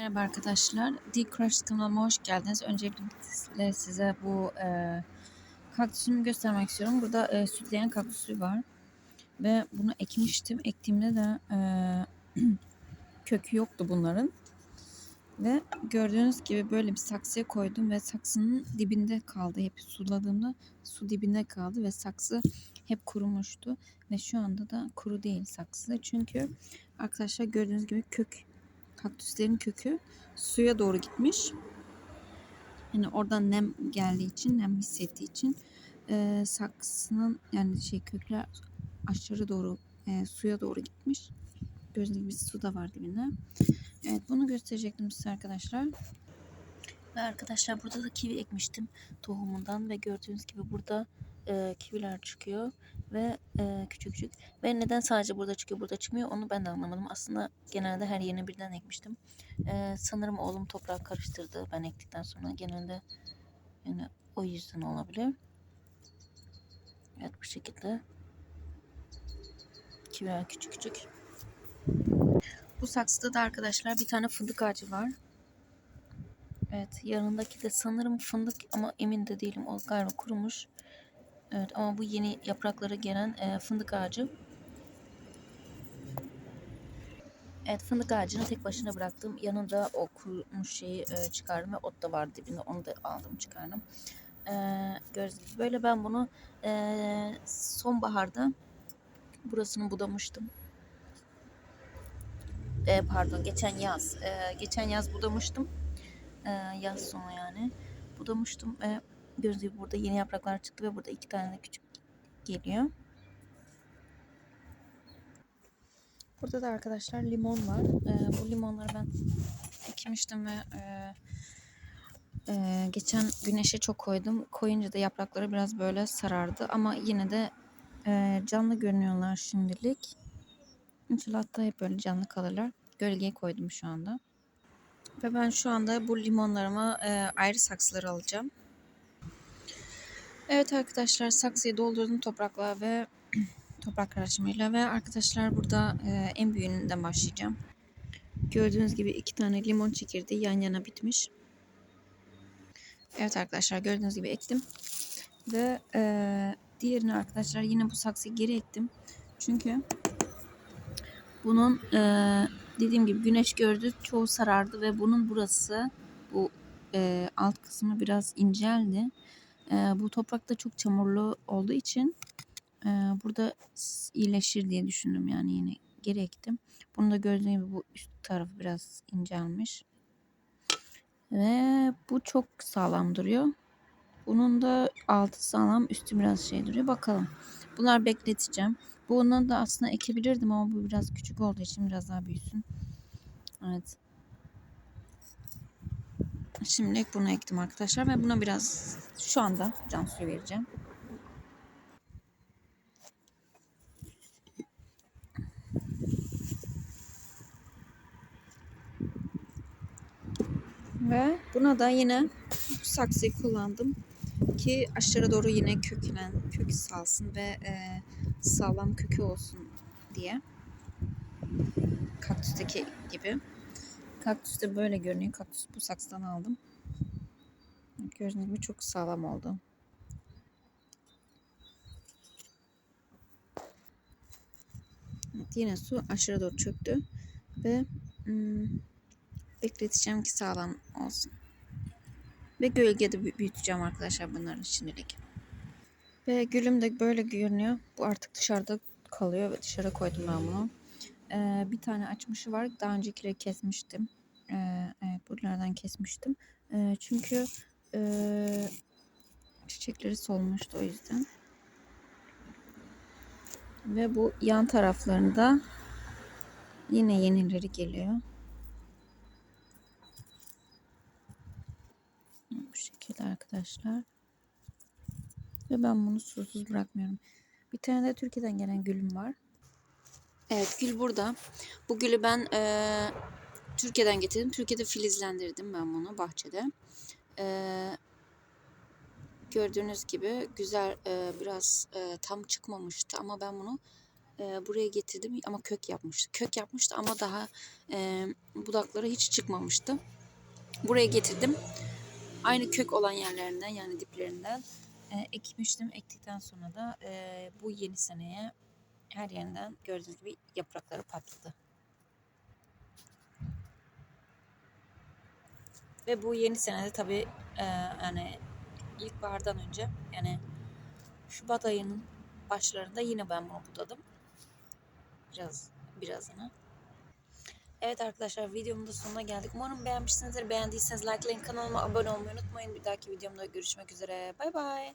Merhaba arkadaşlar. D-Crush kanalıma hoş geldiniz. Öncelikle size bu e, kaktüsümü göstermek istiyorum. Burada e, sütleyen kaktüsü var. Ve bunu ekmiştim. Ektiğimde de e, kökü yoktu bunların. Ve gördüğünüz gibi böyle bir saksıya koydum ve saksının dibinde kaldı. Hep suladığımda su dibinde kaldı ve saksı hep kurumuştu. Ve şu anda da kuru değil saksı. Çünkü arkadaşlar gördüğünüz gibi kök kaktüslerin kökü suya doğru gitmiş. Yani oradan nem geldiği için, nem hissettiği için e, saksının yani şey kökler aşağı doğru e, suya doğru gitmiş. Gördüğünüz gibi su da var dibinde. Evet bunu gösterecektim size arkadaşlar. Ve arkadaşlar burada da kivi ekmiştim tohumundan ve gördüğünüz gibi burada e, kiviler çıkıyor ve e, küçük küçük. Ve neden sadece burada çıkıyor burada çıkmıyor onu ben de anlamadım. Aslında genelde her yerine birden ekmiştim. E, sanırım oğlum toprağı karıştırdı ben ektikten sonra. Genelde yani o yüzden olabilir. Evet bu şekilde. Kiviler küçük küçük. Bu saksıda da arkadaşlar bir tane fındık ağacı var. Evet yanındaki de sanırım fındık ama emin de değilim. O galiba kurumuş. Evet ama bu yeni yaprakları gelen e, fındık ağacı. Evet fındık ağacını tek başına bıraktım. Yanında o kurumuş şeyi e, çıkardım ve ot da vardı dibinde. Onu da aldım çıkardım. E, gördüğünüz böyle ben bunu e, sonbaharda burasını budamıştım. E, pardon geçen yaz. E, geçen yaz budamıştım. E, yaz sonu yani. Budamıştım ve Gördüğünüz gibi burada yeni yapraklar çıktı ve burada iki tane de küçük geliyor. Burada da arkadaşlar limon var. Ee, bu limonları ben ekmiştim ve e, e, geçen güneşe çok koydum. Koyunca da yaprakları biraz böyle sarardı ama yine de e, canlı görünüyorlar şimdilik. İnşallah da hep böyle canlı kalırlar. Gölgeye koydum şu anda. Ve ben şu anda bu limonlarımı e, ayrı saksılara alacağım. Evet arkadaşlar saksıyı doldurdum toprakla ve toprak karışımıyla ve arkadaşlar burada e, en büyüğünden başlayacağım. Gördüğünüz gibi iki tane limon çekirdeği yan yana bitmiş. Evet arkadaşlar gördüğünüz gibi ektim. Ve e, diğerini arkadaşlar yine bu saksıyı geri ektim. Çünkü bunun e, dediğim gibi güneş gördü çoğu sarardı ve bunun burası bu e, alt kısmı biraz inceldi. E, bu toprakta çok çamurlu olduğu için e, burada iyileşir diye düşündüm yani yine geri ektim. Bunu da gördüğünüz gibi bu üst tarafı biraz incelmiş. Ve bu çok sağlam duruyor. Bunun da altı sağlam, üstü biraz şey duruyor. Bakalım. Bunlar bekleteceğim. Bundan da aslında ekebilirdim ama bu biraz küçük olduğu için biraz daha büyüsün. Evet. Şimdilik bunu ektim arkadaşlar ve buna biraz şu anda can suyu vereceğim. Ve buna da yine saksıyı kullandım ki aşağı doğru yine köklen, kök salsın ve e, sağlam kökü olsun diye. Kaktüsteki gibi. Kaktüs de böyle görünüyor. Kaktüs bu saksıdan aldım. Gördüğünüz gibi çok sağlam oldu. Evet, yine su aşağı doğru çöktü. Ve hmm, bekleteceğim ki sağlam olsun. Ve gölgede büyüteceğim arkadaşlar bunların şimdilik. Ve gülüm de böyle görünüyor. Bu artık dışarıda kalıyor ve dışarı koydum ben bunu. Ee, bir tane açmışı var. Daha öncekileri kesmiştim. Ee, evet buralardan kesmiştim. Ee, çünkü e, çiçekleri solmuştu o yüzden. Ve bu yan taraflarında yine yenileri geliyor. Bu şekilde arkadaşlar. Ve ben bunu susuz bırakmıyorum. Bir tane de Türkiye'den gelen gülüm var. Evet gül burada. Bu gülü ben e, Türkiye'den getirdim. Türkiye'de filizlendirdim ben bunu bahçede. E, gördüğünüz gibi güzel e, biraz e, tam çıkmamıştı ama ben bunu e, buraya getirdim ama kök yapmıştı. Kök yapmıştı ama daha e, budakları hiç çıkmamıştı. Buraya getirdim. Aynı kök olan yerlerinden yani diplerinden e, ekmiştim. Ektikten sonra da e, bu yeni seneye her yerinden gördüğünüz gibi yaprakları patladı. Ve bu yeni senede tabii e, yani ilkbahardan önce yani Şubat ayının başlarında yine ben bunu budadım. Biraz birazını. Evet arkadaşlar videomun da sonuna geldik. Umarım beğenmişsinizdir. Beğendiyseniz likelayın. Kanalıma abone olmayı unutmayın. Bir dahaki videomda görüşmek üzere. Bay bay.